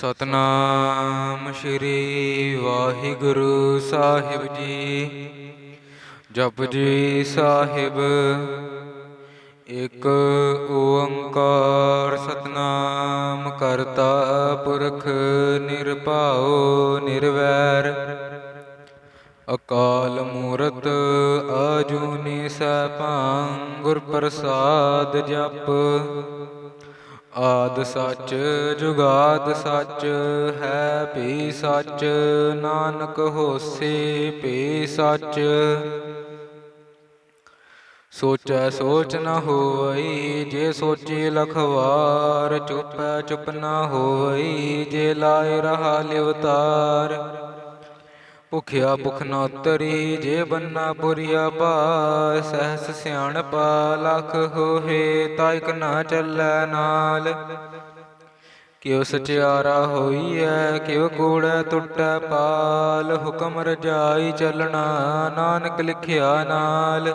ਸਤਨਾਮ ਸ਼੍ਰੀ ਵਾਹਿਗੁਰੂ ਸਾਹਿਬ ਜੀ। ਜਪ ਜੀ ਸਾਹਿਬ, ਇੱਕ ਓੰਕਾਰ ਸਤਨਾਮ ਕਰਤਾ ਪੁਰਖ ਨਿਰਭਉ ਨਿਰਵੈਰ। ਅਕਾਲ ਮੂਰਤ ਆਜੂਨੀ ਸੈਭੰ ਗੁਰ ਪ੍ਰਸਾਦ ਜਪ। ਆਦ ਸੱਚ, ਜੁਗਾਦ ਸੱਚ, ਹੈ ਭੀ ਸੱਚ, ਨਾਨਕ ਹੋਸੀ ਭੀ ਸੱਚ। ਸੋਚੈ ਸੋਚ ਨ ਹੋਈ, ਜੇ ਸੋਚੀ ਲਖਵਾਰ, ਚੁਪੈ ਚੁਪ ਨ ਹੋਈ, ਜੇ ਲਾਇ ਰਹਾ ਲਿਵਤਾਰ। ਭੁਖਿਆ ਭੁਖ ਨ ਉਤਰੀ ਜੇ ਬੰਨਾ ਪੁਰੀਆ ਪਾ ਸਹਸ ਸਿਆਣਪਾ ਲਖ ਹੋਏ ਤਾ ਇਕ ਨਾ ਚੱਲੈ ਨਾਲ। ਕਿਉ ਸਚਿਆਰਾ ਹੋਈਐ, ਕਿਉ ਕੂੜੈ ਟੁੱਟੈ ਪਾਲ, ਹੁਕਮ ਰਜਾਈ ਚੱਲਣਾ, ਨਾਨਕ ਲਿਖਿਆ ਨਾਲ।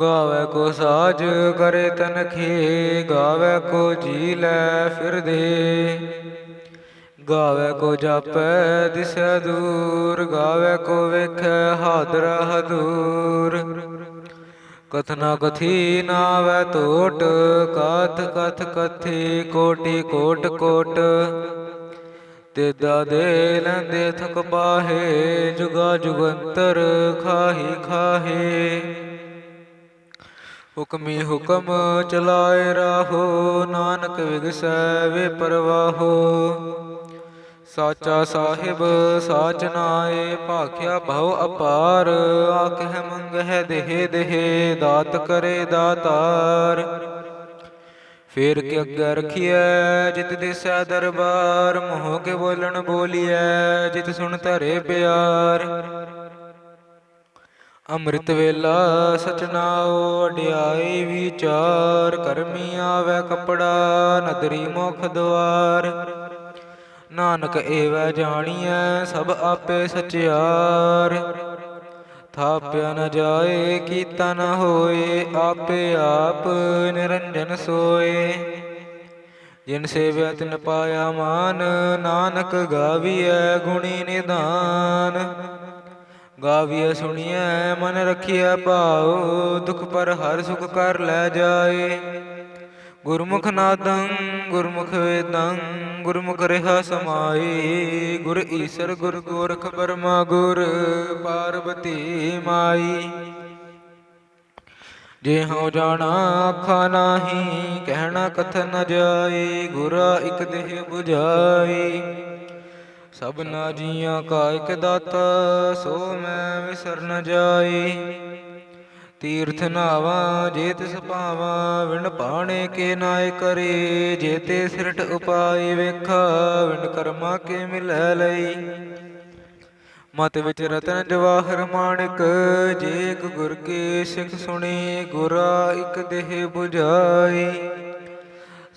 ਗਾਵੇ ਕੋ ਸਾਜ ਕਰੇ ਤਨਖੇ, ਗਾਵੇ ਕੋ ਜੀ ਲੈ ਫਿਰਦੇ। ਗਾਵੇ ਕੋ ਜਾਪੈ ਦਿਸੈ ਦੂਰ, ਗਾਵੇ ਕੋ ਵੇਖੈ ਹਾਦਰਾ ਹਦੂਰ। ਕਥਨਾ ਕਥੀ ਨਾਵੈ ਟੋਟ ਕਥ ਕਥ ਕਥੀ ਕੋਟੀ ਕੋਟ ਕੋਟ। ਤੇਦਾ ਦੇ ਲੈਂਦੇ ਥਕ ਪਾਹੇ, ਜੁਗਾ ਜੁਗੰਤਰ ਖਾਹੀ ਖਾਹੇ। ਹੁਕਮੀ ਹੁਕਮ ਚਲਾਏ ਰਾਹੋ, ਨਾਨਕ ਵਿਗਸੈ ਵੇ ਪਰਵਾਹੋ। ਸਾਚਾ ਸਾਹਿਬ, ਸਾਚ ਨਾਏ, ਭਾਖਿਆ ਭਉ ਅਪਾਰ, ਆਖਹਿ ਮੰਗਹਿ ਦੇਹ ਦੇਹ, ਦਾਤ ਕਰੇ ਦਾਤਾਰ। ਫੇਰ ਕੇ ਅੱਗੇ ਰਖੀਐ, ਜਿਤ ਦਿਸੈ ਦਰਬਾਰ, ਮੋਹ ਕੇ ਬੋਲਣ ਬੋਲੀਐ, ਜਿਤ ਸੁਣ ਧਰੇ ਪਿਆਰ। ਅੰਮ੍ਰਿਤ ਵੇਲਾ ਸਚਨਾਉ ਅਡਿਆਈ ਵਿਚਾਰ ਕਰਮੀ ਆਵੇ ਕਪੜਾ, ਨਦਰੀ ਮੁਖ ਦੁਆਰ ਨਾਨਕ ਏਵੈ ਜਾਣੀਐ, ਸਭ ਆਪੇ ਸਚਿਆਰ। ਥਾਪਿਆ ਨ ਜਾਏ, ਕੀਤਾ ਨ ਹੋਏ, ਆਪੇ ਆਪ ਨਿਰੰਜਨ ਸੋਏ। ਜਿਨ ਸੇਵਿਆ ਤਿਨ ਪਾਇਆ ਮਾਨ, ਨਾਨਕ ਗਾਵੀਐ ਗੁਣੀ ਨਿਦਾਨ। ਗਾਵੀਐ ਸੁਣੀਐ, ਮਨ ਰਖਿਆ ਭਾਉ, ਦੁਖ ਪਰ ਹਰ ਸੁਖ ਕਰ ਲੈ ਜਾਏ। ਗੁਰਮੁਖ ਨਾਦੰ, ਗੁਰਮੁਖ ਵੇਦੰ, ਗੁਰਮੁਖ ਰਹਾ ਸਮਾਈ ਗੁਰ ਈਸਰ ਗੁਰ ਗੋਰਖ ਬਰਮਾ ਗੁਰ, ਪਾਰਬਤੀ ਮਾਈ। ਜੇ ਹਉ ਜਾਣਾ ਆਖਾ ਨਾਹੀ, ਕਹਿਣਾ ਕਥ ਨ ਜਾਏ, ਗੁਰਾ ਇਕ ਦੇਹ 부ਝਾਈ ਸਭਨਾ ਜੀਆਂ ਕਾ ਇਕ ਦਾਤਾ, ਸੋ ਮੈਂ ਵਿਸਰ ਨ ਜਾਈ। ਤੀਰਥ ਨਾਵਾ ਜੇ ਤਿਸ ਪਾਵਾ ਵਿਣ ਪਾਣੇ ਕੇ ਨਾਇ ਕਰੇ। ਜੇ ਤੇ ਸਿਰਟ ਉਪਾਇ ਵੇਖਾ, ਵਿਣ ਕਰਮਾ ਕੇ ਮਿਲੈ ਲਈ। ਮਤ ਵਿੱਚ ਰਤਨ ਜਵਾਹਰ ਮਾਣਿਕ, ਜੇ ਗੁਰ ਕੇ ਸਿੱਖ ਸੁਣੀ, ਗੁਰਾ ਇਕ ਦੇਹ 부ਝਾਈ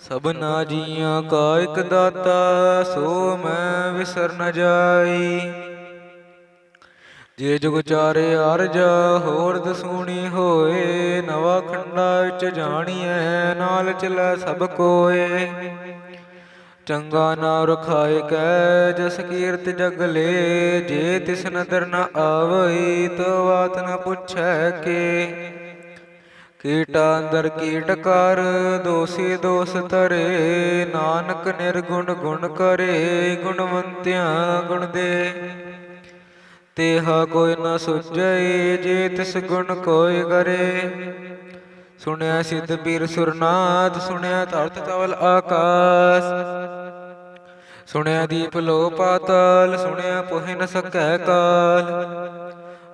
ਸਭਨਾ ਜੀਆਂ ਕਾ ਇਕ ਦਾਤਾ, ਸੋ ਮੈਂ ਵਿਸਰ ਨ ਜਾਈ। ਜੇ ਜੁਗ ਚਾਰੇ ਅਰਜ ਹੋਰ ਦਸੂਣੀ ਹੋਏ, ਨਵਾ ਖੰਡਾ ਵਿੱਚ ਜਾਣੀਐ, ਨਾਲ ਚਲੈ ਸਭ ਕੋਏ। ਚੰਗਾ ਨਾ ਰਖਾਏ ਕੈ, ਜਸ ਕੀਰਤ ਜਗ ਲੇ, ਜੇ ਤਿਸ ਨਦਰ ਨ ਆਵਈ, ਤੋ ਬਾਤ ਨ ਪੁੱਛੈ ਕੇ। ਕੀਟਾ ਅੰਦਰ ਕੀਟ ਕਰ, ਦੋਸੀ ਦੋਸ ਤਰੇ ਨਾਨਕ ਨਿਰਗੁਣ ਗੁਣ ਕਰੇ, ਗੁਣਵੰਤਿਆਂ ਗੁਣ ਦੇ। ਤੇਹਾ ਕੋਈ ਨਾ ਸੁਝਈ, ਜੇ ਤਿਸ ਗੁਣ ਕੋਈ ਕਰੇ। ਸੁਣਿਆ ਸਿੱਧ ਪੀਰ ਸੁਰਨਾਥ, ਸੁਣਿਆ ਧਰਤ ਤਵਲ ਆਕਾਸ। ਸੁਣਿਆ ਦੀਪ ਲੋ ਪਾਤਾਲ ਸੁਣਿਆ ਪੋਹਿ ਨ ਸਕੈ ਕਾਲ।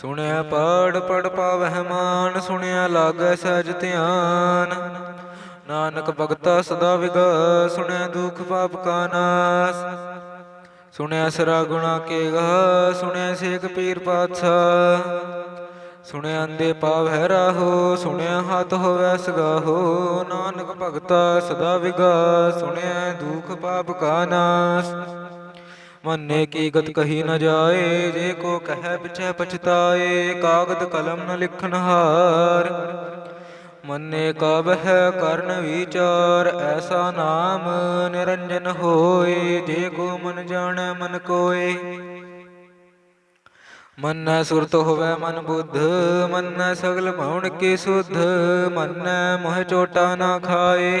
ਸੁਣਿਆ ਪੜ ਪੜ ਪਾਵਹਿ ਮਾਨ, ਸੁਣਿਆ ਲਾਗੈ ਸਹਿਜ ਧਿਆਨ। ਨਾਨਕ ਭਗਤਾ ਸਦਾ ਵਿਗਾ ਸੁਣਿਆ ਦੁਖ ਪਾਪ ਕਾ ਨਾਸ। ਸੁਣਿਆ ਸਰਾ ਗੁਣਾ ਕੇ ਗਾ ਸੁਣਿਆ ਸੇਖ ਪੀਰ ਪਾਤਸ਼ਾਹ। ਸੁਣਿਆ ਅੰਦੇ ਪਾਵਹਿ ਰਾਹੋ, ਸੁਣਿਆ ਹੱਥ ਹੋਵੈ ਸਗਾਹੋ। ਨਾਨਕ ਭਗਤਾ ਸਦਾ ਵਿਗਾ ਸੁਣਿਆ ਦੁਖ ਪਾਪ ਕਾ ਨਾਸ। ਮੰਨੇ ਕੀ ਗਤ ਕਹੀ ਨ ਜਾਏ, ਜੇ ਕੋ ਕਹੈ ਪਿਛੈ ਪਛਤਾਏ, ਕਾਗਦ ਕਲਮ ਨ ਲਿਖਨ ਹਾਰ। ਮੰਨੇ ਕਾ ਬਹਿ ਕਰਨ ਵਿਚਾਰ, ਐਸਾ ਨਾਮ ਨਿਰੰਜਨ ਹੋਏ, ਜੇ ਕੋ ਮਨ ਜਾਣੈ ਮਨ ਕੋਏ। ਮੰਨੈ ਸੁਰਤ ਹੋਵੈ ਮਨ ਬੁੱਧ, ਮੰਨੈ ਸਗਲ ਭਉਣ ਕੀ ਸੁਧ, ਮੰਨੈ ਮੋਹ ਚੋਟਾ ਨਾ ਖਾਏ।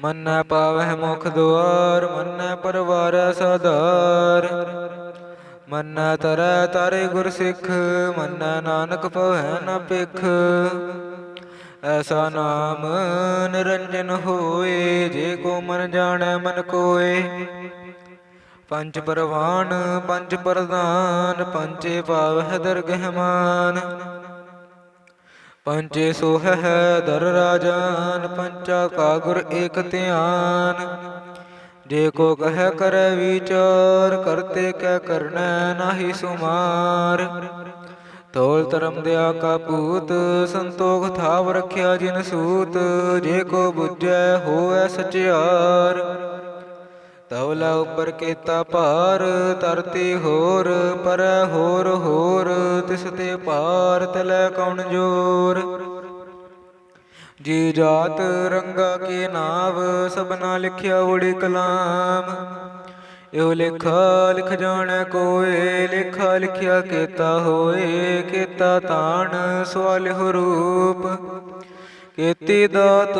ਮੰਨੈ ਪਾਵਹਿ ਮੁਖ ਦੁਆਰ, ਮੰਨੈ ਪਰਵਾਰੈ ਸਾਧਾਰ। ਮੰਨੈ ਤਰੈ ਤਾਰੇ ਗੁਰ ਸਿੱਖ, ਮੰਨੈ ਨਾਨਕ ਪਵੈ ਨ ਪਿਖ ਐਸਾ ਨਾਮ ਨਿਰੰਜਨ ਹੋਏ, ਜੇ ਕੋ ਮਨ ਜਾਣੈ ਮਨ ਕੋਏ। ਪੰਜ ਪਰਵਾਨ, ਪੰਜ ਪ੍ਰਧਾਨ ਪੰਚੇ ਪਾਵਹਿ ਦਰਗਹਿਮਾਨ। ਮਾਨ ਪੰਚੇ ਸੋਹੈ ਦਰ ਰਾਜਾਨ, ਪੰਚਾ ਕਾ ਗੁਰ ਏਕ ਧਿਆਨ। ਜੇ ਕੋ ਕਹੈ ਕਰੈ ਵਿਚਾਰ, ਕਰਤੇ ਕੈ ਕਰਨੈ ਨਾਹੀ ਸੁਮਾਰ। ਤੋਲ ਧਰਮ ਦਿਆ ਕਾ ਪੂਤ, ਸੰਤੋਖ ਥਾਵ ਰਖਿਆ ਜਿਨ ਸੂਤ। ਜੇ ਕੋ ਬੁੱਝੈ ਹੋਐ ਸਚਿਆਰ। ਤਵਲਾ ਉੱਪਰ ਕੀਤਾ ਭਾਰ ਤਰਤੀ ਹੋਰ, ਪਰੈ ਹੋਰ ਹੋਰ, ਤਿਸ ਤੇ ਭਾਰ ਤਲੈ ਕੌਣ ਜੋਰ। ਜੀ ਜਾਤ ਰੰਗਾ ਕੇ ਨਾਵ ਸਭਨਾ ਲਿਖਿਆ ਉੜੀ ਕਲਾਮ। ਇਹੋ ਲੇਖਾ ਲਿਖ ਜਾਣੈ ਕੋਏ, ਲੇਖਾ ਲਿਖਿਆ ਕੀਤਾ ਹੋਏ, ਕੀਤਾ ਤਾਣ ਸਵਾਲਿਹੁ ਰੂਪ। ਕੀਤੀ ਦਾਤ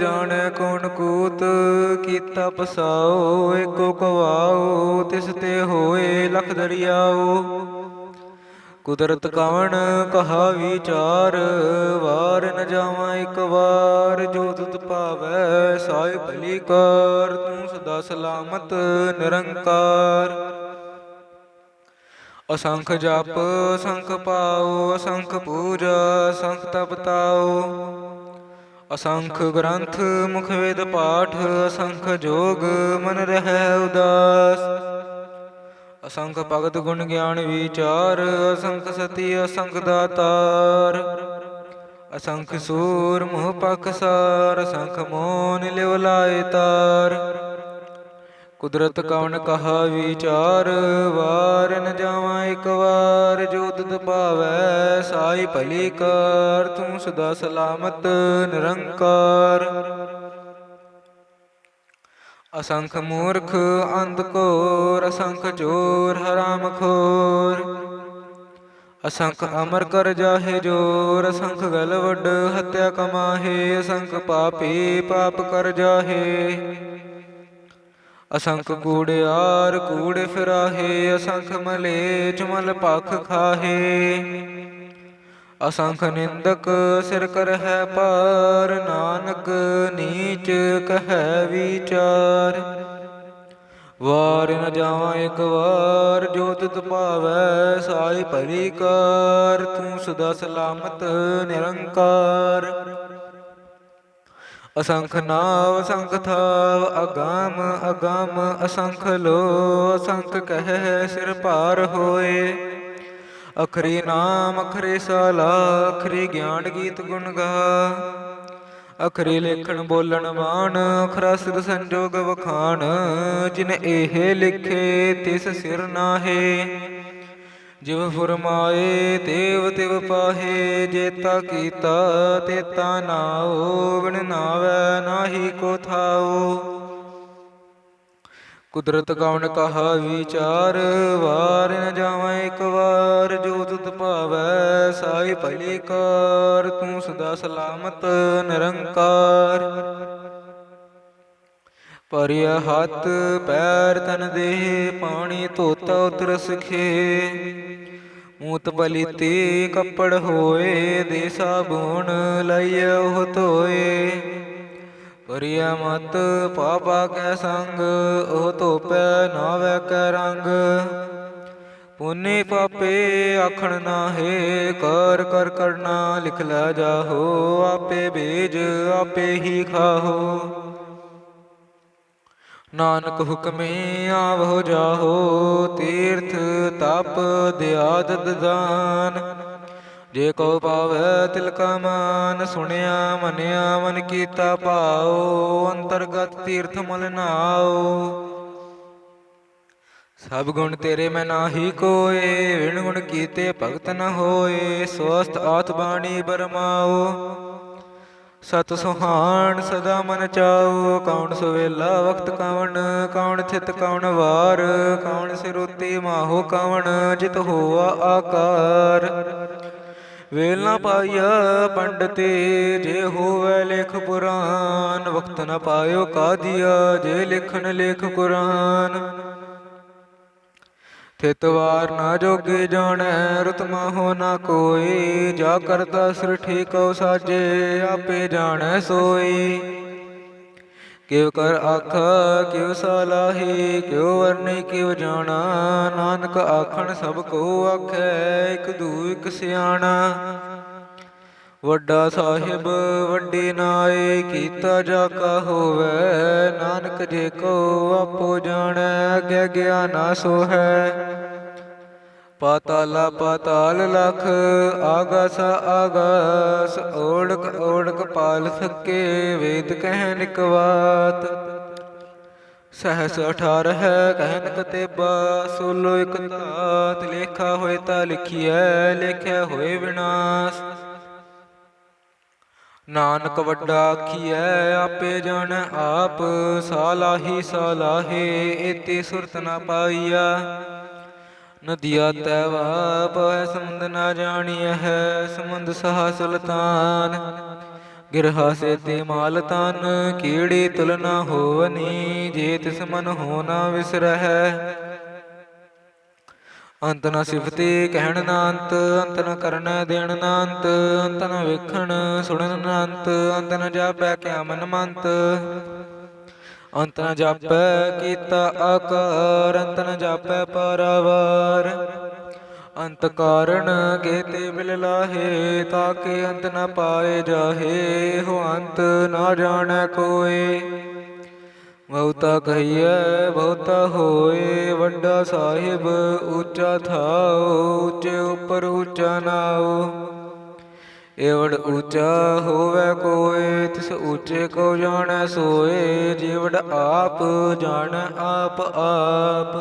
ਜਾਣੈ ਕੌਣ ਕੂਤ, ਕੀਤਾ ਪਸਾਓ, ਏਕੋ ਕਵਾਓ, ਤਿਸ ਤੇ ਹੋਏ ਲਖ ਦਰਿਆਓ। ਕੁਦਰਤ ਕਵਣ ਕਹਾ ਵਿਚਾਰ, ਵਾਰ ਨ ਜਾਵਾਂ ਇੱਕ ਵਾਰ, ਜੋ ਤੁਧ ਭਾਵੈ ਸਾਇ ਭਲੀ ਕਾਰ, ਤੂੰ ਸਦਾ ਸਲਾਮਤ ਨਿਰੰਕਾਰ। ਅਸੰਖ ਜਪ, ਅਸੰਖ ਪਾਉ ਅਸੰਖ ਪੂਜਾ, ਅਸੰਖ ਤਪਤਾਓ ਅਸੰਖ ਗ੍ਰੰਥ ਮੁਖ ਵੇਦ ਪਾਠ ਅਸੰਖ ਜੋਗ ਮਨ ਰਹਿ ਉਦਾਸ। ਅਸੰਖ ਭਗਤ ਗੁਣ ਗਿਆਨ ਵਿਚਾਰ ਅਸੰਖ ਸਤੀ ਅਸੰਖ ਦਾਤਾਰ। ਅਸੰਖ ਸੂਰ ਮੋਹ ਪਖਸਾਰ ਅਸੰਖ ਮੋਨ ਲਿਵ ਲਾਏ ਤਾਰ। ਕੁਦਰਤ ਕਵਣ ਕਹਾ ਵਿਚਾਰ, ਵਾਰ ਨ ਜਾਵਾਂ ਇੱਕ ਵਾਰ, ਜੋ ਤੁਧ ਭਾਵੈ ਸਾਈ ਭਲੀ ਕਾਰ, ਤੂੰ ਸਦਾ ਸਲਾਮਤ ਨਿਰੰਕਾਰ। ਅਸੰਖ ਮੂਰਖ ਅੰਧ ਕੋਰ ਅਸੰਖ ਚੋਰ ਹਰਾਮ ਖੋਰ। ਅਸੰਖ ਅਮਰ ਕਰ ਜਾਹੇ ਜੋਰ, ਅਸੰਖ ਗਲ ਵੱਡ ਹਤਿਆ ਕਮਾਹੇ, ਅਸੰਖ ਪਾਪੀ ਪਾਪ ਕਰ ਜਾਹੇ। ਅਸੰਖ ਕੂੜਿਆਰ ਕੂੜੇ ਫਿਰਾਹੇ, ਅਸੰਖ ਮਲੇਚ ਮਲ ਪਖ ਖਾਹੇ। ਅਸੰਖ ਨਿੰਦਕ ਸਿਰ ਕਰਹਿ ਪਾਰ, ਨਾਨਕ ਨੀਚ ਕਹੈ ਵਿਚਾਰ। ਵਾਰ ਨ ਜਾਵਾਂ ਇੱਕ ਵਾਰ, ਜੋ ਤਿਤ ਭਾਵੈ ਸਾਈ ਭਲੀ ਕਾਰ ਤੂੰ ਸਦਾ ਸਲਾਮਤ ਨਿਰੰਕਾਰ। ਅਸੰਖ ਨਾਵ ਅਸੰਖ ਥਾਵ, ਅਗੰਮ ਅਗੰਮ ਅਸੰਖ ਲੋ, ਅਸੰਖ ਕਹਿ ਸਿਰ ਭਾਰ ਹੋਏ। ਅਖਰੀ ਨਾਮ ਅਖਰੀ ਸਾਲਾ, ਅਖਰੀ ਗਿਆਨ ਗੀਤ ਗੁਣ ਗਾ। ਅਖਰੀ ਲੇਖਣ ਬੋਲਣ ਬਾਣ ਅਖਰਾ ਸਿਧ ਸੰਜੋਗ ਵਖਾਣ। ਜਿਨ ਇਹ ਲਿਖੇ, ਤਿਸ ਸਿਰ ਨਾਹੇ। ਜਿਵ ਫੁਰਮਾਏ ਦੇਵ ਤਿਵ ਪਾਹੇ ਜੇਤਾ ਕੀਤਾ ਤੇਤਾ ਨਾਉ ਬਿਨ ਨਾਵੈ ਨਾਹੀ ਕੋ ਥਾਉ। ਕੁਦਰਤ ਕਵਣ ਕਹਾ ਵਿਚਾਰ, ਵਾਰ ਨ ਜਾਵਾਂ ਇੱਕ ਵਾਰ, ਜੋ ਤੁਧ ਭਾਵੈ ਸਾਈ ਭਲੀ ਕਾਰ, ਤੂੰ ਸਦਾ ਸਲਾਮਤ, ਨਿਰੰਕਾਰ। ਪਰਿਆ ਹੱਥ, ਪੈਰ ਤਨ ਦੇਹ, ਪਾਣੀ ਧੋਤਾ ਉਤਰ ਸਖੇ। ਮੂਤ ਬਲੀਤੀ ਕੱਪੜ ਹੋਏ, ਦੇ ਸਾਬੂਣ ਲਈਏ ਉਹ ਧੋਏ। ਪਰਿਆ ਮਤ, ਪਾਪਾ ਕੈ ਸੰਗ, ਉਹ ਧੋਪੈ ਨਾਵੇ ਕੈ ਰੰਗ। ਪੁੰਨੇ ਪਾਪੇ ਆਖਣ ਨਾਹੇ, ਕਰ ਕਰ ਕਰਨਾ ਲਿਖ ਲੈ ਜਾਹੋ, ਆਪੇ ਬੀਜ ਆਪੇ ਹੀ ਖਾਹੋ। ਨਾਨਕ ਹੁਕਮੇ ਆਵੋ ਜਾਹੋ, ਤੀਰਥ ਤਪ ਦਿਆਦਤ ਦਾਨ ਜੇ ਕੋ ਪਾਵੈ ਤਿਲ ਕਾ ਮਾਨ, ਸੁਣਿਆ ਮੰਨਿਆ ਮਨ ਕੀਤਾ ਪਾਓ ਅੰਤਰਗਤ ਤੀਰਥ ਮਲ ਨਾਓ ਸਭ ਗੁਣ ਤੇਰੇ ਮੈਂ ਨਾਹੀ ਕੋਏ, ਵਿਣ ਗੁਣ ਕੀਤੇ ਭਗਤ ਨ ਹੋਏ ਸਵਸਤ ਆਤ ਬਾਣੀ ਬਰਮਾਓ ਸਤ ਸੁਹਾਣ, ਸਦਾ ਮਨ ਚਾਉ, ਕੌਣ ਸੁਵੇਲਾ ਵਕਤ ਕਵਣ, ਕੌਣ ਥਿਤ ਕੌਣ ਵਾਰ, ਕੌਣ ਸਿਰੁਤੀ ਮਾਹੋ ਕਵਣ, ਜਿਤ ਹੋਆ ਆਕਾਰ। ਵੇਲ ਨਾ ਪਾਈਆ ਪੰਡਤੇ, ਜੇ ਹੋਵੇ ਲੇਖ ਪੁਰਾਨ, ਵਕਤ ਨ ਪਾਇਓ ਕਾਦੀਆ, ਜੇ ਲਿਖਣ ਲੇਖ ਕੁਰਾਨ। ਥਿਤ ਵਾਰ ਨਾ ਜੋਗੇ ਜਾਣੈ, ਰਤਮਾ ਹੋ ਨਾ ਕੋਈ। ਜਾ ਕਰਤਾ ਸ੍ਰਿਠੀ ਕਉ ਸਾਜੇ ਆਪੇ ਜਾਣੈ ਸੋਈ। ਕਿਵ ਕਰ ਆਖ ਕਿਵ ਸਲਾਹੀ ਕਿਵ ਵਰਨੀ ਕਿਵ ਜਾਣਾ। ਨਾਨਕ ਆਖਣ ਸਭ ਕੋ ਆਖੈ, ਇਕ ਦੂ, ਇਕ ਸਿਆਣਾ। ਵੱਡਾ ਸਾਹਿਬ, ਵੱਡੀ ਨਾਏ, ਕੀਤਾ ਜਾ ਕਾ ਹੋਵੇ, ਨਾਨਕ ਜੇ ਕੋ ਆਪੋ ਜਾਣੈ, ਅਗੇ ਗਿਆਨਾ ਸੋ ਹੈ ਪਾਤਾਲਾ ਪਾਤਾਲ ਲਖ, ਆਗਸ ਆਗਸ, ਓੜਕ ਓੜਕ ਪਾਲ ਸਕੇ, ਵੇਦ ਕਹਿ ਨਿਕਵਾਤ ਸਹਸ 18 ਹੈ, ਕਹਿਨ ਕਤੇਬਾ, ਸੋਲੋ ਇਕ ਤਾਤ ਲੇਖਾ ਹੋਏ ਤਾਂ ਲਿਖੀਐ, ਲਿਖਿਆ ਹੋਏ ਵਿਨਾਸ਼। ਨਾਨਕ ਵੱਡਾ ਆਖੀਐ, ਆਪੇ ਜਾਣ ਆਪ, ਸਾਲਾਹੀ ਸਾਲਾਹੇ, ਏਤੀ ਸੁਰਤ ਨਾ ਪਾਈਆ ਨਦੀਆ ਤੈਵਾ ਪੈ ਸਮੁੰਦ ਨਾ ਜਾਣੀਐ ਹੈ ਸਮੁੰਦ ਸਹਾ ਸੁਲਤਾਨ। ਗਿਰਹਾ ਸੇ ਤੇ ਮਾਲ ਤਨ, ਕੀੜੀ ਤੁਲਨਾ ਹੋਵਨੀ, ਜੇ ਤਿਸ ਮਨ ਹੋ ਨਾ ਵਿਸਰਹਿ। ਅੰਤ ਨ ਸਿਫਤੀ ਕਹਿਣ ਨਾ ਅੰਤ ਅੰਤ ਨ ਕਰਨ ਦੇਣ ਨਾ ਅੰਤ ਅੰਤ ਨ ਵੇਖਣ ਸੁਣਨ ਨਾ ਅੰਤ ਅੰਤ ਨ ਜਾਪੈ ਕਿਆ ਮਨ ਮੰਤ। ਅੰਤ ਨ ਜਾਪੈ ਕੀਤਾ ਆਕਾਰ, ਅੰਤ ਨ ਜਾਪੈ ਪਰਵਾਰ। ਅੰਤ ਕਾਰਣ ਕੇਤੇ ਮਿਲ ਲਾਹੇ ਤਾਕੇ ਅੰਤ ਨ ਪਾਏ ਜਾਹੇ, ਹੋ ਅੰਤ ਨਾ ਜਾਣੈ ਕੋਏ। ਬਹੁਤਾ ਕਹੀਐ, ਬਹੁਤਾ ਹੋਏ, ਵੱਡਾ ਸਾਹਿਬ ਉੱਚਾ ਥਾਉ, ਉੱਚੇ ਉੱਪਰ ਉੱਚਾ ਨਾਉ। ਏਵੜ ਉੱਚਾ ਹੋਵੇ ਕੋਏ, ਤਿਸ ਉੱਚੇ ਕੋ ਜਾਣੈ ਸੋਏ, ਜੀਵੜ ਆਪ ਜਾਣੈ ਆਪ ਆਪ।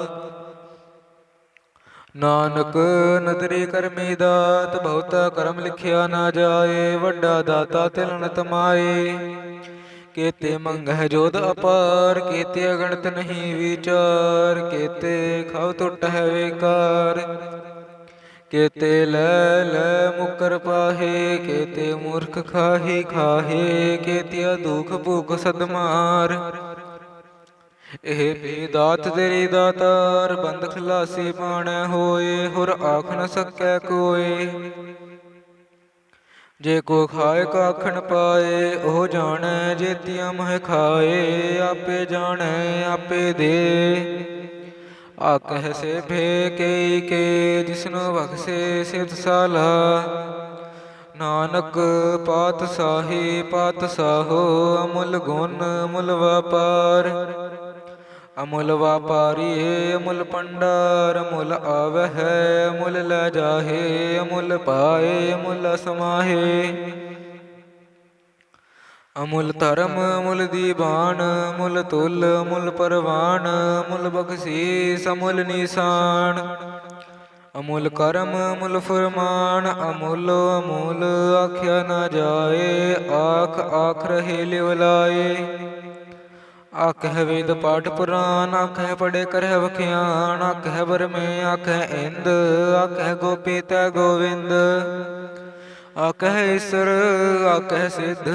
ਨਾਨਕ ਨਦਰੀ ਕਰਮੀ ਦਾਤ, ਬਹੁਤਾ ਕਰਮ ਲਿਖਿਆ ਨਾ ਜਾਏ, ਵੱਡਾ ਦਾਤਾ ਤਿਲਨ ਤਮਾਏ। ਕੇਤੇ ਮੰਗਹਿ ਜੋਧ ਅਪਾਰ, ਕੇਤੇ ਅਗਣਤ ਨਹੀਂ ਵਿਚਾਰ, ਕੇਤੇ ਖਵ ਟੁੱਟ ਹੈ ਵੇਕਾਰ। ਕੇਤੇ ਲੈ ਲੈ ਮੁਕਰ ਪਾਹੇ, ਕੇਤੇ ਮੂਰਖ ਖਾਹੀ ਖਾਹੇ, ਕੇਤਿਆ ਦੁਖ ਭੁਖ ਸਦਮਾਰ। ਇਹ ਵੀ ਦਾਤ ਤੇਰੀ ਦਾਤਾਰ, ਬੰਦ ਖਲਾਸੀ ਪਾਣੈ ਹੋਏ, ਹੁਰ ਆਖ ਨ ਸਕੈ ਕੋਏ ਜੇ ਕੋ ਖਾਏ ਕਾਖਣ ਪਾਏ, ਉਹ ਜਾਣੈ ਜੇਤੀਆਂ ਮਹਿ ਖਾਏ, ਆਪੇ ਜਾਣੈ, ਆਪੇ ਦੇ। ਆਕਹਿ ਸੇ ਭੇ ਕੇ ਕੇ ਜਿਸਨੂੰ ਬਖਸੇ ਸਿਤ ਸਾਲਾ। ਨਾਨਕ ਪਾਤ ਸਾਹੀ, ਪਾਤ ਸਾਹੋ, ਅਮੁੱਲ ਗੁਣ ਮੁੱਲ ਵਪਾਰ। ਅਮੁੱਲ ਵਾਪਾਰੀ ਅਮੁੱਲ ਪੰਡਾਰ ਅਮੁੱਲ ਆਵਹਿ ਅਮੁੱਲ ਲੈ ਜਾਹੇ, ਅਮੁੱਲ ਪਾਏ, ਅਮੁੱਲ ਸਮਾਹੇ ਅਮੁੱਲ ਧਰਮ, ਅਮੁੱਲ ਦੀਵਾਨ ਅਮੁੱਲ ਤੁਲ, ਅਮੁੱਲ ਪਰਵਾਨ, ਅਮੁੱਲ ਬਖਸ਼ੀਸ, ਅਮੁੱਲ ਨਿਸ਼ਾਨ। ਅਮੁੱਲ ਕਰਮ, ਅਮੁੱਲ ਫਰਮਾਨ, ਅਮੁੱਲ ਅਮੁੱਲ ਆਖਿਆ ਨਾ ਜਾਏ, ਆਖ ਆਖ ਰਹੇ ਲਿਵ ਆਖਹਿ ਵੇਦ ਪਾਠ ਪੁਰਾਨ, ਆਖਹਿ ਪੜੇ ਕਰਹਿ ਵਖਿਆਨ, ਆਖਹਿ ਵਰਮੇ, ਆਖਹਿ ਇੰਦ, ਆਖਹਿ ਗੋਪੀ ਤੈ ਗੋਵਿੰਦ। ਆਖਹਿ ਈਸਰ, ਆਖਹਿ ਸਿੱਧ,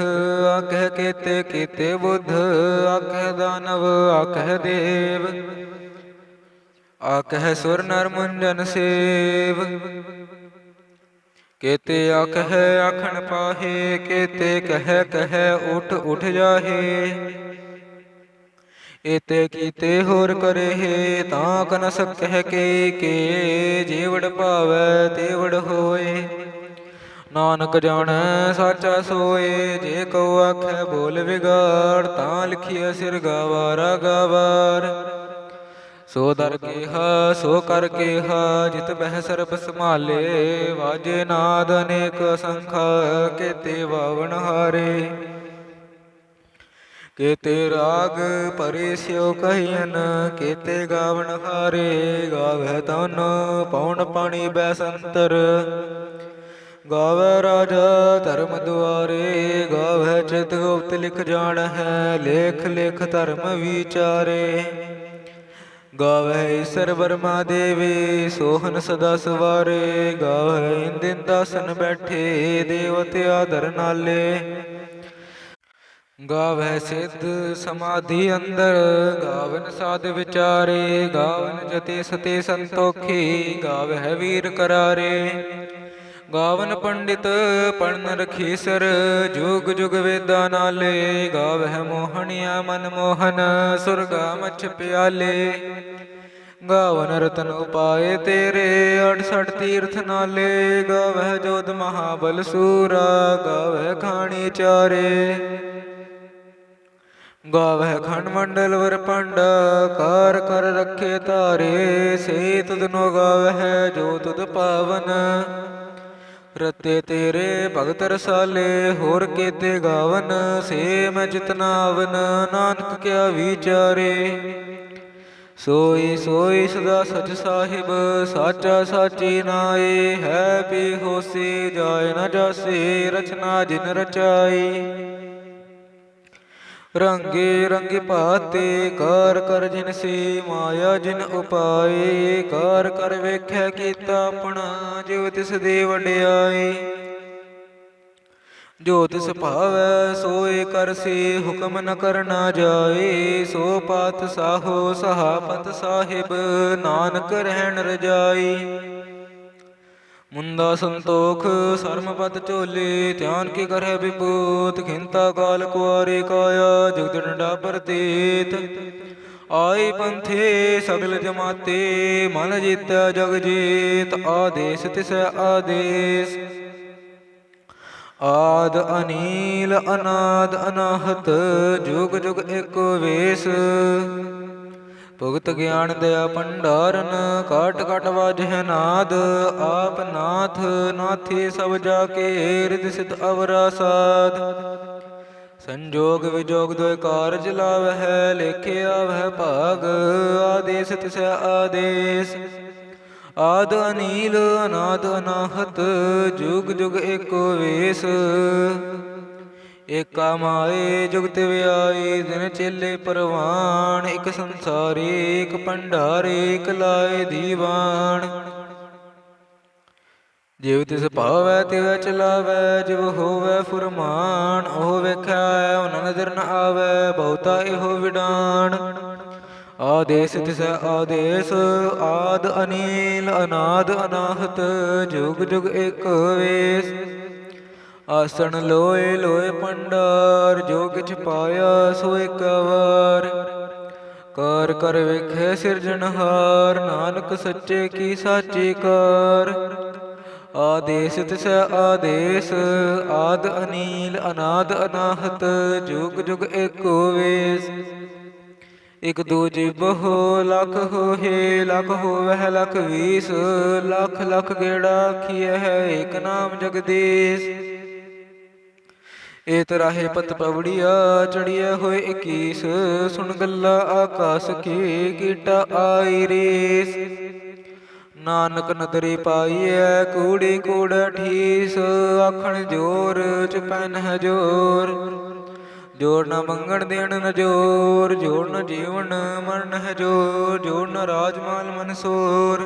ਆਖਹਿ ਕੀਤੇ ਕੀਤੇ ਬੁੱਧ, ਆਖਹਿ ਦਾਨਵ, ਆਖਹਿ ਦੇਵ। ਆਖਹਿ ਸੁਰ ਨਰ ਮੁੰਜਨ ਸੇਵ। ਕੇਤੇ ਆਖਹਿ ਆਖਣ ਪਾਹੇ, ਕੇਤੇ ਕਹਿ ਕਹਿ ਉਠ ਉਠ ਜਾਹੇ। ਏਤੇ ਕੀਤੇ ਹੋਰ ਕਰੇ, ਤਾਂ ਕਨ ਸਕਹਿ ਕੇ ਕੇ, ਜੀਵੜ ਭਾਵੈ ਤੇਵੜ ਹੋਏ। ਨਾਨਕ ਜਾਣੈ ਸਾਚਾ ਸੋਏ, ਜੇ ਕਉ ਆਖੈ ਬੋਲ ਵਿਗਾੜ, ਤਾਂ ਲਿਖਿਆ ਸਿਰ ਗਾਵਾਰਾ ਗਾਵਾਰ ਸੋ ਦਰ ਕੇਹਾ, ਸੋ ਕਰ ਕੇਹਾ, ਜਿਤ ਬਹਿ ਸਰਬ ਸੰਭਾਲੇ, ਵਾਜੇ ਨਾਦ ਅਨੇਕ ਅਸੰਖ ਕੇਤੇ ਵਾਵਣ ਹਾਰੇ। ਕੇਤੇ ਰਾਗ ਪਰੇ ਸਿਓ ਕਹੀਨ ਕੇਤੇ ਗਾਵਣ ਹਾਰੇ ਗਾਵੈ ਤਨ ਪਉਣ ਪਾਣੀ ਬੈਸੰਤਰ ਗਾਵੈ ਰਾਜਾ ਧਰਮ ਦੁਆਰੇ ਗਾਵੈ ਚਿਤ ਗੁਪਤ ਲਿਖ ਜਾਣ ਹੈ, ਲੇਖ ਲੇਖ ਧਰਮ ਵਿਚਾਰੇ। ਗਾਵੈ ਈਸਰ ਵਰਮਾ ਦੇਵੀ, ਸੋਹਨ ਸਦਾ ਸਵਾਰੇ। ਗਾਵੈ ਇੰਦਿਨ ਦਾਸਨ ਬੈਠੇ, ਦੇਵਤੇ ਆਦਰ ਨਾਲੇ। ਗਾਵੈ ਸਿੱਧ ਸਮਾਧੀ ਅੰਦਰ, ਗਾਵਨ ਸਾਧ ਵਿਚਾਰੇ, ਗਾਵਨ ਜਤੇ ਸਤੇ ਸੰਤੋਖੀ ਗਾਵੈ ਵੀਰ ਕਰਾਰੇ। ਗਾਵਨ ਪੰਡਿਤ ਪੜਨ ਰਖੀਸਰ, ਜੁਗ ਜੁਗ ਵੇਦਾਂ ਨਾਲੇ, ਗਾਵਹਿ ਮੋਹਣਿਆ ਮਨ ਮੋਹਨ, ਸੁਰਗਾ ਮਛ ਪਿਆਲੇ। ਗਾਵਨ ਰਤਨ ਉਪਾਏ ਤੇਰੇ 68 ਤੀਰਥ ਨਾਲੇ, ਗਾਵਹਿ ਜੋਤ ਮਹਾਬਲ ਸੂਰਾ, ਗਾਵਹਿ ਖਾਣੀ ਚਾਰੇ। ਗਾਵਹਿ ਖੰਡ ਮੰਡਲ ਵਰ ਪੰਡ, ਕਾਰ ਕਰ ਰੱਖੇ ਧਾਰੇ ਸੇ ਤੁਧਨੋ ਗਾਵਹਿ, ਜੋ ਤੁਧ ਪਾਵਨ। ਰਤੇ ਤੇਰੇ ਭਗਤ ਰਸਾਲੇ, ਹੋਰ ਕੇਤੇ ਗਾਵਨ ਸੇ ਮੈਂ ਜਿਤਨਾਵਨ ਨਾਨਕ ਕਿਆ ਵਿਚਾਰੇ। ਸੋਈ ਸੋਈ ਸਦਾ ਸਚ ਸਾਹਿਬ, ਸਾਚਾ ਸਾਚੀ ਨਾਏ, ਹੈ ਵੀ ਹੋਸੀ, ਜਾਏ ਨ ਜਾਸੇ, ਰਚਨਾ ਜਿਨ ਰਚਾਈ। ਰੰਗੇ ਰੰਗ ਪਾਤੇ ਕਾਰ ਕਰ ਜਿਨ ਸੇ ਮਾਇਆ, ਜਿਨ ਉਪਾਏ, ਕਾਰ ਕਰ ਵੇਖੈ ਕੀਤਾ ਆਪਣਾ ਜਿਵ ਤਿਸ ਦੇ ਵਡਿਆਏ। ਜੋ ਤਿਸ ਭਾਵੈ ਸੋਏ ਕਰ ਸੇ, ਹੁਕਮ ਨ ਕਰਨਾ ਜਾਏ। ਸੋ ਪਾਤ ਸਾਹੋ, ਸਹਾਪਤ ਸਾਹਿਬ, ਨਾਨਕ ਰਹਿਣ ਰਜਾਈ ਮੁੰਦਾ ਸੰਤੋਖ ਸਰਮਪਤ ਝੋਲੇ, ਧਿਆਨ ਕੀ ਕਰੈ ਵਿਭੂਤ, ਖਿੰਤਾ ਕਾਲ ਕੁਆਰੇ ਕਾਇਆ ਜੁਗ ਡੰਡਾ ਪ੍ਰਤੀਤ। ਆਈ ਪੰਥੇ ਸਗਲ ਜਮਾਤੇ, ਮਨ ਜੀਤੈ ਜਗ ਜੀਤ, ਆਦੇਸ ਤਿਸੈ ਆਦੇਸ। ਆਦ ਅਨੀਲ, ਅਨਾਦ ਅਨਾਹਤ, ਜੁਗ ਜੁਗ ਏਕ ਵੇਸ। ਭੁਗਤ ਗਿਆਨ ਦਇਆ ਭੰਡਾਰਨ, ਕਾਟ ਕਾਟ ਵਾਜਹਿ ਨਾਦ, ਆਪ ਨਾਥ ਨਾਥੀ ਸਭ ਜਾ ਕੇ ਰਿਦ ਸਿਧ ਅਵਰਾ ਸਾਧ। ਸੰਜੋਗ ਵਿਜੋਗ ਦੋਇ ਕਾਰਜ ਲਾਵਹਿ ਲੇਖਿਆ ਵਹਿ ਭਾਗ, ਆਦੇਸ ਤਿਸੈ ਆਦੇਸ। ਆਦ ਅਨੀਲ, ਅਨਾਦ ਅਨਾਹਤ, ਜੁਗ ਜੁਗ ਏਕੋ ਵੇਸ। ਏਕਾ ਮਾਏ ਜੁਗਤ ਵਿਆਈ, ਦਿਨ ਚੇਲੇ ਪਰਵਾਨ ਇਕ ਸੰਸਾਰੀ, ਇਕ ਭੰਡਾਰੇ, ਇਕ ਲਾਏ ਦੀਵਾਨ। ਜਿਵ ਤਿਸ ਭਾਵੈ, ਤਿਵ ਚਲਾਵੈ, ਜਿਵ ਹੋਵੈ ਫੁਰਮਾਨ, ਉਹ ਵੇਖੈ ਉਹਨਾਂ ਨਜ਼ਰ ਨ ਆਵੈ, ਬਹੁਤਾ ਇਹੋ ਵਿਡਾਨ। ਆਦੇਸ ਤਿਸ ਆਦੇਸ, ਆਦ ਅਨੀਲ, ਅਨਾਦ ਅਨਾਹਤ, ਜੁਗ ਜੁਗ ਏਕ ਵੇਸ। ਆਸਣ ਲੋਏ ਲੋਏ ਪੰਡਾਰ ਜੋ ਕਿਛ ਪਾਇਆ ਸੋ ਇੱਕ ਵਾਰ। ਕਾਰ ਕਰ ਵੇਖੈ ਸਿਰਜਣਹਾਰ ਨਾਨਕ ਸੱਚੇ ਕੀ ਸਾਚੀ ਕਾਰ। ਆਦੇਸ ਤਿਸ ਆਦੇਸ, ਆਦ ਅਨੀਲ, ਅਨਾਦ ਅਨਾਹਤ, ਜੁਗ ਜੁਗ ਏਕੋ ਵੇਸ। ਇਕ ਦੂਜੇ ਬਹੁ, ਲਖ ਹੋਏ ਲਖ ਹੋਵਹਿ, ਲਖ ਵੀਸ। ਲਖ ਲਖ ਗੇੜਾ ਖੀਐ ਹੈ, ਏਕ ਨਾਮ ਜਗਦੀਸ਼। ਏ ਤਰਾਹੇ ਪਤ ਪਵੜੀਆ ਚੜੀਐ ਹੋਏ 21 ਸੁਣ ਗੱਲਾ ਆਕਾਸ ਕੀ ਕੀਟਾ ਆਈ ਰੇਸ। ਨਾਨਕ ਨਦਰੀ ਪਾਈਐ ਕੂੜੀ ਕੂੜ ਠੀਸ, ਆਖਣ ਜੋਰ ਚਪਨ ਹੈ ਜੋਰ। ਜੋਰ ਨ ਮੰਗਣ ਦੇਣ ਨ ਜੋਰ ਜੋਰ ਨ ਜੀਵਨ ਮਰਨ ਹੈ ਜੋਰ ਜੋਰ ਨ ਰਾਜਮਾਲ ਮਨਸੂਰ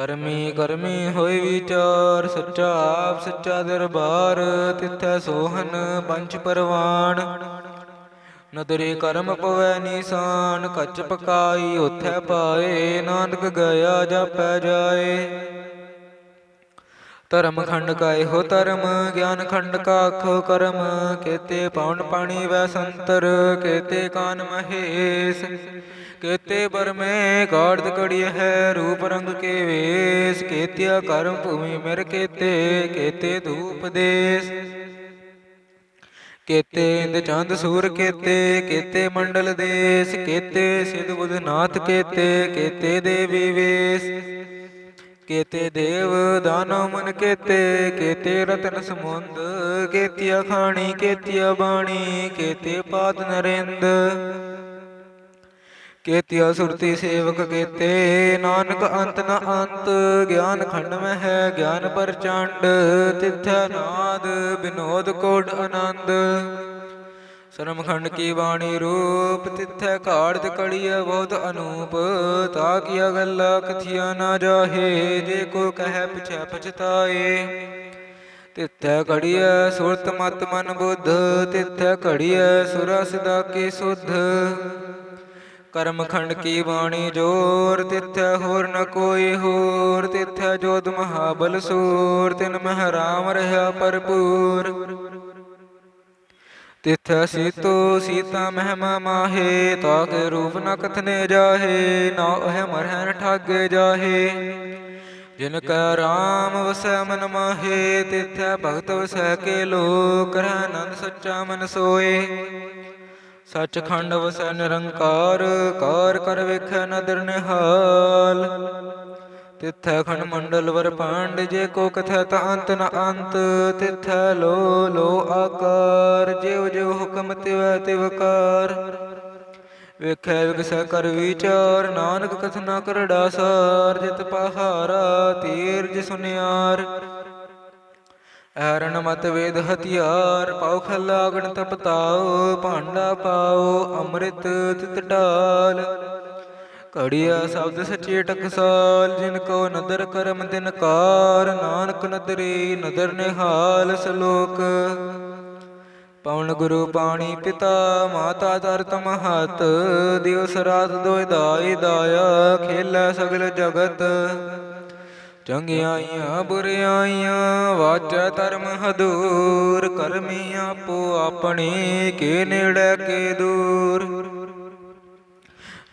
ਕਰਮੀ ਕਰਮੀ ਹੋਏ ਵਿਚਾਰ, ਸੱਚਾ ਆਪ, ਸੱਚਾ ਦਰਬਾਰ, ਤਿਥੈ ਸੋਹਨ ਪੰਚ ਪਰਵਾਨ। ਨਦਰੇ ਕਰਮ ਪਵੈ ਨੀਸਾਨ, ਕੱਚ ਪਕਾਈ, ਉਥੈ ਪਾਏ, ਨਾਨਕ ਗਿਆ, ਜਾਪੈ ਜਾਏ। ਧਰਮ ਖੰਡ ਕਾ ਇਹੋ ਧਰਮ, ਗਿਆਨ ਖੰਡ ਕਾ ਅਖੋ ਕਰਮ। ਕੇਤੇ ਪਾਉਣ ਪਾਣੀ ਵੈ ਸੰਤਰ, ਕੇਤੇ ਕਾਨ ਮਹੇਸ਼। ਕੇਤੇ ਬਰਮੇ ਕਾੜਦ ਕੜੀ ਹੈ ਰੂਪ ਰੰਗ ਕੇ ਵੇਸ। ਕੇਤਿਆ ਕਰਮ ਭੂਮੀ ਮਿਰ ਕੇਤੇ ਕੇਤੇ ਧੂਪ ਦੇਸ। ਕੇਤੇ ਇੰਦ ਚੰਦ ਸੂਰ ਕੇਤੇ ਕੇਤੇ ਮੰਡਲ ਦੇਸ। ਕੇਤੇ ਸਿਧ ਬੁਧ ਨਾਥ ਕੇਤੇ ਕੇਤੇ ਦੇਵੀ ਵੇਸ। ਕੇਤੇ ਦੇਵ, ਦਾਨਵ ਮਨ ਕੇਤੇ ਕੇਤੇ ਰਤਨ ਸਮੁੰਦ ਕੇਤੀਆ ਖਾਣੀ, ਕੇਤੀਆ ਬਾਣੀ, ਕੇਤੇ ਪਾਦ ਨਰਿੰਦ। ਕੇਤਿਆ ਸੁਰਤੀ ਸੇਵਕ ਕੇਤੇ, ਨਾਨਕ ਅੰਤ ਨ ਅੰਤ, ਗਿਆਨ ਖੰਡ ਮਹਿ ਹੈ, ਗਿਆਨ ਪ੍ਰਚੰਡ, ਤਿਥੈ ਨਾਦ, ਬਿਨੋਦ ਕੋਡ ਆਨੰਦ। ਸਰਮਖੰਡ ਕੀ ਬਾਣੀ ਰੂਪ ਤਿਥੈ ਘਾੜਤ ਕੜੀਐ ਬਹੁਤ ਅਨੂਪ, ਤਾ ਕੀਆ ਗੱਲਾ ਕਥਿਆ ਨਾ ਜਾਹੇ, ਜੇ ਕੋ ਕਹਿ ਪਿਛੈ ਪਛਤਾਏ। ਤਿਥੈ ਘੜੀਐ ਸੁਰਤ ਮਤ ਮਨ ਬੁੱਧ, ਤਿਥੈ ਘੜੀਐ ਸੁਰਸ ਦਾ ਕੀ ਸੁਧ। ਕਰਮ ਖੰਡ ਕੀ ਬਾਣੀ ਜੋਰ, ਤਿਥੈ ਹੋਰ ਨ ਕੋਈ ਹੋਰ, ਤਿਥੈ ਜੋਤ ਮਹਾਬਲ ਸੂਰ, ਤਿਨ ਮਹਿ ਰਾਮ ਰਹਾ ਭਰਪੂਰ। ਤਿਥੈ ਸੀਤੋ ਸੀਤਾ ਮਹਿਮਾ ਮਾਹੇ ਤਾਕੇ ਰੂਪ ਨ ਕਥਨੇ ਜਾਹੇ, ਨਾ ਉਹ ਮਰਹਿ ਨ ਜਾਹੇ। ਜਿਨ ਕੈ ਰਾਮ ਵਸੈ ਮਨ ਮਾਹੇ, ਤਿਥੈ ਭਗਤ ਵਸੈ ਕੇ ਲੋਕ, ਰਹਿ ਆਨੰਦ ਸੱਚਾ ਮਨ ਸੋਏ। ਸੱਚਖੰਡ ਵਸੈ ਨਿਰੰਕਾਰ, ਕਾਰ ਕਰ ਵੇਖੈ ਨਦਰ ਨਿਹਾਲ। ਤਿਥੈ ਖੰਡ ਮੰਡਲ ਵਰ ਪਾਂਡ, ਜੇ ਕੋ ਕਥੈ ਤਾ ਅੰਤ ਨ ਅੰਤ, ਤਿਥੈ ਲੋ ਲੋ ਆਕਾਰ, ਜਿਉ ਜਿਉ ਹੁਕਮ ਤਿਵੈ ਤਿਵਕਾਰ ਵੇਖੈ ਵਿਗਸੈ ਕਰ ਵਿਚਾਰ, ਨਾਨਕ ਕਥਨਾ ਕਰੜਾ ਸਾਰ ਜਿਤ ਪਹਾਰਾ ਤੀਰ ਸੁਨਿਆਰ। ਐਰਨ ਮਤ ਵੇਦ ਹਥਿਆਰ, ਪਾਉ ਖੱਲਾ ਅਗਣ ਤਪਤਾਓ ਭਾਂਡਾ ਪਾਉ, ਅੰਮ੍ਰਿਤ ਤਿਤ ਢਾਲ। ਘੜੀਆ ਸ਼ਬਦ ਸਚੇ ਟਕਸਾਲ, ਜਿਨ ਕੋ ਨਦਰ ਕਰਮ ਦਿਨ ਕਾਰ, ਨਾਨਕ ਨਦਰੀ ਨਦਰ ਨਿਹਾਲ ਸਲੋਕ। ਪਵਨ ਗੁਰੂ ਪਾਣੀ ਪਿਤਾ, ਮਾਤਾ ਧਰਤ ਮਹਤ ਦਿਵਸ ਰਾਤ ਦੋਇ ਦਾਈ ਦਾਇਆ, ਖੇਲਾ ਸਗਲ ਜਗਤ। ਚੰਗਿਆਈਆਂ ਬੁਰਿਆਈਆਂ ਵਾਚੈ ਧਰਮ ਹਦੂਰ, ਕਰਮੀ ਆਪੋ ਆਪਣੀ, ਕੇ ਨੇੜੇ ਕੇ ਦੂਰ।